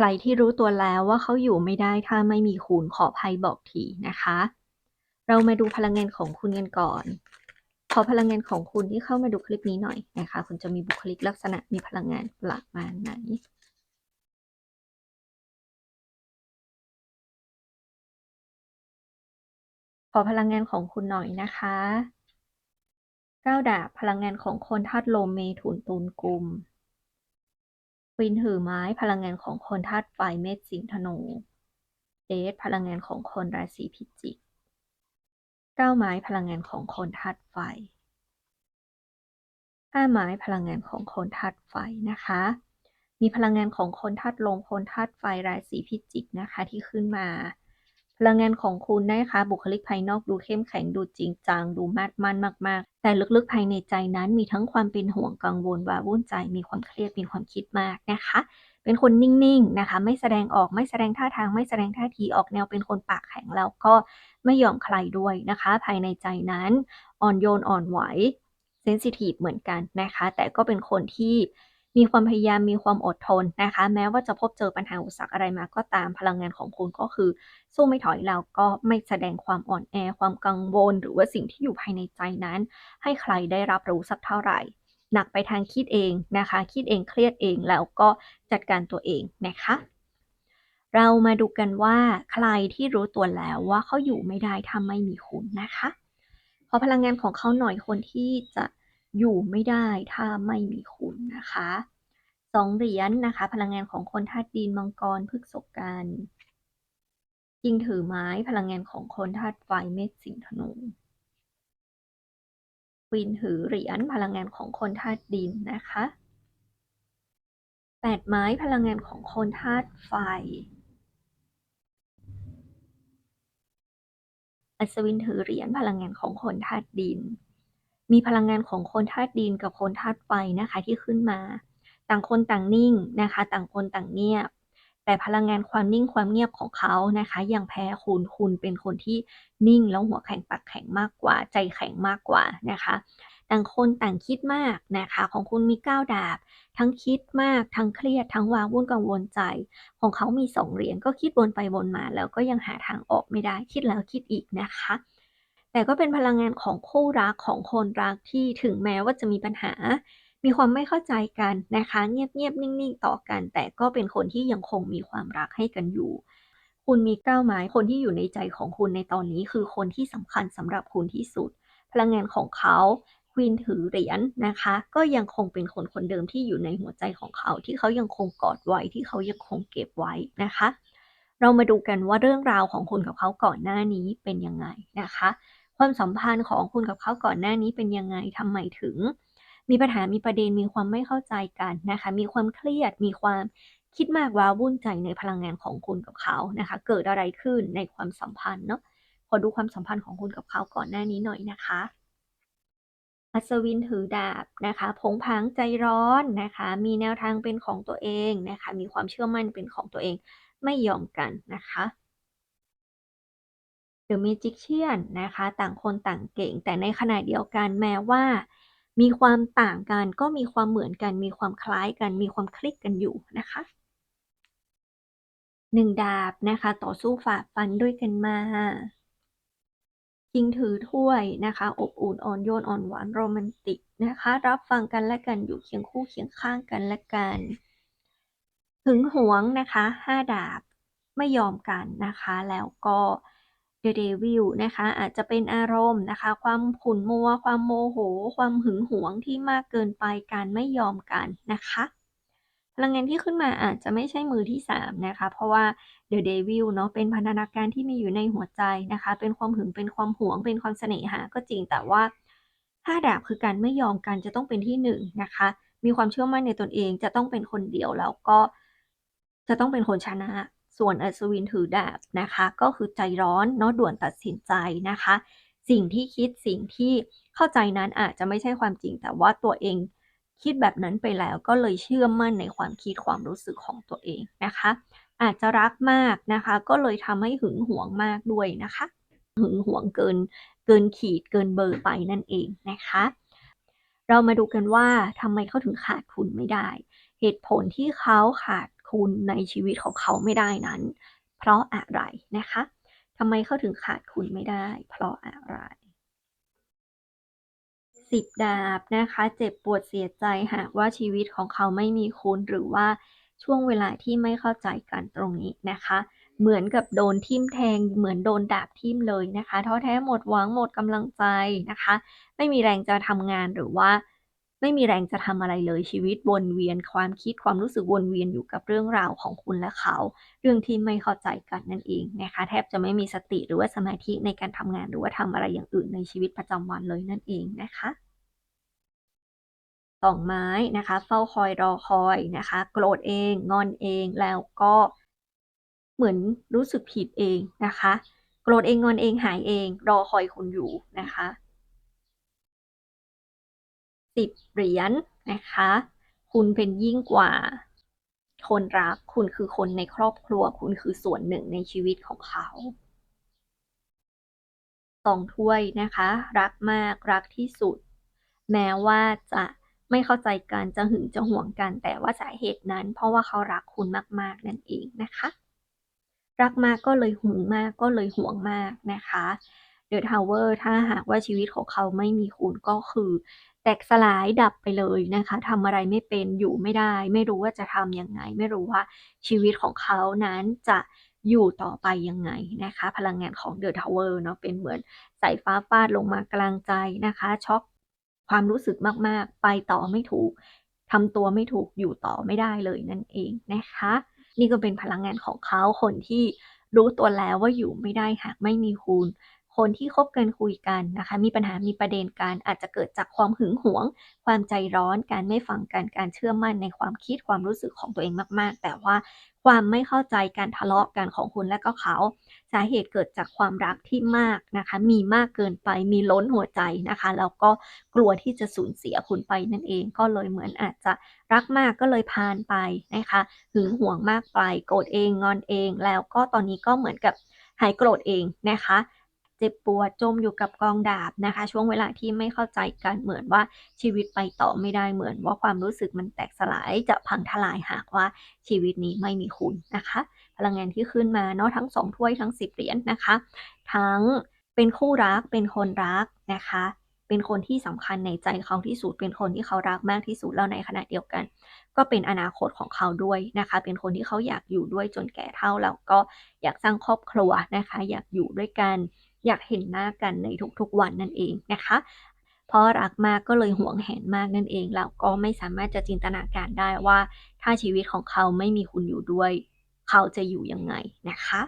ใครที่รู้ตัวแล้วว่าเขาอยู่ไม่ได้ถ้าไม่มีคุณขอภัยบอกทีนะคะ เรามาดูพลังงานของคุณกันก่อน ขอพลังงานของคุณที่เข้ามาดูคลิปนี้หน่อยนะคะ คุณจะมีบุคลิกลักษณะมีพลังงานประมาณไหนขอพลังงานของคุณหน่อยนะคะก้าวดาบพลังงานของคนธาตุลมเมถุนตุลกุม วินถือไม้พลังงานของคนธาตุไฟเมษสิงธนู เดทพลังงานของคนราศีพิจิกเก้าไม้พลังงานของคนธาตุไฟห้าไม้พลังงานของคนธาตุไฟนะคะ มีพลังงานของคนธาตุลมคนธาตุไฟราศีพิจิกนะคะที่ขึ้นมา พลังงานของคุณนะคะ บุคลิกภายนอกดูเข้มแข็งดูจริงจัง ดูมาดมั่นมากๆ แต่ลึกๆภายในใจนั้นมีทั้งความเป็นห่วงกังวลวาวุ่นใจ มีความเครียดมีความคิดมากนะคะ เป็นคนนิ่งๆนะคะ ไม่แสดงออกไม่แสดงท่าทางไม่แสดงท่าทีออกแนวเป็นคนปากแข็งแล้วก็ไม่ยอมใครด้วยนะคะ ภายในใจนั้นอ่อนโยนอ่อนไหวเซนซิทีฟเหมือนกันนะคะ แต่ก็เป็นคนที่ มีความพยายามมีความอดทนนะคะ แม้ว่าจะพบเจอปัญหาอุปสรรคอะไรมาก็ตามพลังงานของคุณก็คือ สู้ไม่ถอยแล้วก็ไม่แสดงความอ่อนแอ ความกังวล หรือว่าสิ่งที่อยู่ภายในใจนั้น ให้ใครได้รับรู้สักเท่าไหร่ หนักไปทางคิดเองนะคะ คิดเองเครียดเองแล้วก็จัดการตัวเองนะคะเรามาดูกันว่าใครที่รู้ตัวแล้วว่าเขาอยู่ไม่ได้ถ้าไม่มีคุณนะคะ ขอพลังงานของเขาหน่อยคนที่จะ อยู่ไม่ได้ถ้าไม่มีคุณนะคะสองเหรียญนนะคะ พลังงานของคนธาตุดินมังกรพฤกษกันยิงถือไม้พลังงานของคนธาตุไฟเมษสิงธนูควีนถือเหรียญพลังงานของคนธาตุดินนะคะแปดไม้พลังงานของคนธาตุไฟ อัศวินถือเหรียญพลังงานของคนธาตุดิน มีพลังงานของคนธาตุดินกับคนธาตุไฟนะคะที่ขึ้นมา ต่างคนต่างนิ่งนะคะ ต่างคนต่างเงียบ แต่พลังงานความนิ่งความเงียบของเขานะคะยังแพ้คุณคุณเป็นคนที่นิ่งแล้วหัวแข็งปากแข็งมากกว่า ใจแข็งมากกว่านะคะต่างคนต่างคิดมากนะคะ ของคุณมีก้าวดาบ ทั้งคิดมาก ทั้งเครียด ทั้งวาวุ่นกังวลใจ ของเขามีสองเหรียญก็คิดวนไปวนมา แล้วก็ยังหาทางออกไม่ได้คิดแล้วคิดอีกนะคะ แต่ก็เป็นพลังงานของคู่รักของคนรักที่ถึงแม้ว่าจะมีปัญหา มีความไม่เข้าใจกันนะคะ เงียบๆนิ่งๆต่อกัน แต่ก็เป็นคนที่ยังคงมีความรักให้กันอยู่ คุณมีก้าวไม้คนที่อยู่ในใจของคุณในตอนนี้คือคนที่สำคัญสำหรับคุณที่สุด พลังงานของเขาควีนถือเหรียญนะคะ ก็ยังคงเป็นคนคนเดิมที่อยู่ในหัวใจของเขาที่เขายังคงกอดไว้ที่เขายังคงเก็บไว้นะคะ เรามาดูกันว่าเรื่องราวของคุณกับเขาก่อนหน้านี้เป็นยังไงนะคะ ความสัมพันธ์ของคุณกับเขาก่อนหน้านี้เป็นยังไงทำไมถึง มีปัญหามีประเด็นมีความไม่เข้าใจกันนะคะ มีความเครียดมีความคิดมากว้าวุ่นใจในพลังงานของคุณกับเขานะคะ เกิดอะไรขึ้นในความสัมพันธ์เนาะขอดูความสัมพันธ์ของคุณกับเขาก่อนหน้านี้หน่อยนะคะอัศวินถือดาบนะคะ ผงผางใจร้อนนะคะ มีแนวทางเป็นของตัวเองนะคะ มีความเชื่อมั่นเป็นของตัวเอง ไม่ยอมกันนะคะ The Magician นะคะ ต่างคนต่างเก่ง แต่ในขณะเดียวกันแม้ว่า มีความต่างกันก็มีความเหมือนกัน มีความคล้ายกัน มีความคลิกกันอยู่นะคะหนึ่งดาบนะคะ ต่อสู้ฝ่าฟันด้วยกันมาคิงถือถ้วยนะคะ อบอุ่นอ่อนโยนอ่อนหวานโรแมนติกนะคะ รับฟังกันและกันอยู่เคียงคู่เคียงข้างกันและกัน ถึงหวงนะคะห้าดาบไม่ยอมกันนะคะ แล้วก็ The Devil นะคะ อาจจะเป็นอารมณ์นะคะ ความขุ่นมัว ความโมโห ความหึงหวงที่มากเกินไปการไม่ยอมกันนะคะพลังงานที่ขึ้นมาอาจจะไม่ใช่มือที่3นะคะ เพราะว่า The Devil เนาะเป็นพันธนาการที่มีอยู่ในหัวใจนะคะ เป็นความหึงเป็นความหวง เป็นความเสน่หาก็จริงแต่ว่าห้าดาบคือการไม่ยอมกันจะต้องเป็นที่หนึ่งนะคะ มีความเชื่อมั่นในตนเองจะต้องเป็นคนเดียวแล้วก็ จะต้องเป็นคนชนะ ส่วนอัศวินถือดาบนะคะ ก็คือใจร้อนเนาะด่วนตัดสินใจนะคะ สิ่งที่คิดสิ่งที่เข้าใจนั้นอาจจะไม่ใช่ความจริง แต่ว่าตัวเองคิดแบบนั้นไปแล้วก็เลยเชื่อมั่นในความคิดความรู้สึกของตัวเองนะคะ อาจจะรักมากนะคะ ก็เลยทำให้หึงหวงมากด้วยนะคะ หึงหวงเกินเกินขีดเกินเบอร์ไปนั่นเองนะคะ เรามาดูกันว่าทำไมเขาถึงขาดคุณไม่ได้ เหตุผลที่เขาขาด คุณในชีวิตของเขาไม่ได้นั้น เพราะอะไรนะคะทำไมเขาถึงขาดคุณไม่ได้ เพราะอะไรสิบดาบนะคะ เจ็บปวดเสียใจหากว่าชีวิตของเขาไม่มีคุณหรือว่าช่วงเวลาที่ไม่เข้าใจกันตรงนี้นะคะ เหมือนกับโดนทิ่มแทง เหมือนโดนดาบทิ่มเลยนะคะท้อแท้หมดหวังหมดกำลังใจนะคะ ไม่มีแรงจะทำงานหรือว่า ไม่มีแรงจะทำอะไรเลยชีวิตวนเวียนความคิดความรู้สึกวนเวียนอยู่กับเรื่องราวของคุณและเขา เรื่องที่ไม่เข้าใจกันนั่นเองนะคะแทบจะไม่มีสติหรือว่าสมาธิในการทำงานหรือว่าทำอะไรอย่างอื่นในชีวิตประจำวันเลยนั่นเองนะคะสองไม้นะคะ เฝ้าคอยรอคอยนะคะ โกรธเองงอนเองแล้วก็เหมือนรู้สึกผิดเองนะคะ โกรธเองงอนเองหายเอง รอคอยคุณอยู่นะคะ สิบเหรียญนนะคะ คุณเป็นยิ่งกว่า คนรัก คุณคือคนในครอบครัว คุณคือส่วนหนึ่งในชีวิตของเขาสองถ้วยนะคะ รักมากรักที่สุด แม้ว่าจะไม่เข้าใจกันจะหึงจะห่วงกัน แต่ว่าสาเหตุนั้น เพราะว่าเขารักคุณมาก ๆ นั่นเองนะคะ รักมากก็เลยหึงมากก็เลยห่วงมากนะคะเดอะทาวเวอร์ถ้าหากว่าชีวิตของเขาไม่มีคุณก็คือแตกสลายดับไปเลยนะคะทำอะไรไม่เป็นอยู่ไม่ได้ ไม่รู้ว่าจะทำยังไง ไม่รู้ว่าชีวิตของเขานั้นจะอยู่ต่อไปยังไงนะคะ พลังงานของเดอะทาวเวอร์เนาะเป็นเหมือนสายฟ้าฟาดลงมากลางใจนะคะ ช็อกความรู้สึกมากๆ ไปต่อไม่ถูกทำตัวไม่ถูกอยู่ต่อไม่ได้เลยนั่นเองนะคะ นี่ก็เป็นพลังงานของเขาคนที่รู้ตัวแล้วว่าอยู่ไม่ได้หากไม่มีคุณ คนที่คบกันคุยกันนะคะ มีปัญหามีประเด็นกันอาจจะเกิดจากความหึงหวง ความใจร้อน การไม่ฟังกัน การเชื่อมั่นในความคิดความรู้สึกของตัวเองมาก ๆ แต่ว่าความไม่เข้าใจการทะเลาะกันของคุณและก็เขา สาเหตุเกิดจากความรักที่มากนะคะ มีมากเกินไปมีล้นหัวใจนะคะแล้วก็กลัวที่จะสูญเสียคุณไปนั่นเอง ก็เลยเหมือนอาจจะรักมากก็เลยพานไปนะคะหึงหวงมากไป โกรธเองงอนเอง แล้วก็ตอนนี้ก็เหมือนกับหายโกรธเองนะคะ เจ็บปวดจมอยู่กับกองดาบนะคะ ช่วงเวลาที่ไม่เข้าใจกันเหมือนว่าชีวิตไปต่อไม่ได้เหมือนว่าความรู้สึกมันแตกสลายจะพังทลายหากว่าชีวิตนี้ไม่มีคุณนะคะ พลังงานที่ขึ้นมาเนาะทั้งสองถ้วยทั้งสิบเหรียญนนะคะ ทั้งเป็นคู่รักเป็นคนรักนะคะ เป็นคนที่สำคัญในใจเขาที่สุดเป็นคนที่เขารักมากที่สุดแล้วในขณะเดียวกัน ก็เป็นอนาคตของเขาด้วยนะคะ เป็นคนที่เขาอยากอยู่ด้วยจนแก่เฒ่าแล้วก็อยากสร้างครอบครัวนะคะ อยากอยู่ด้วยกัน อยากเห็นหน้ากันในทุกๆวันนั่นเองนะคะเพราะรักมากก็เลยห่วงแหนมากนั่นเองแล้วก็ไม่สามารถจะจินตนาการได้ว่า ถ้าชีวิตของเขาไม่มีคุณอยู่ด้วย เขาจะอยู่ยังไงนะคะ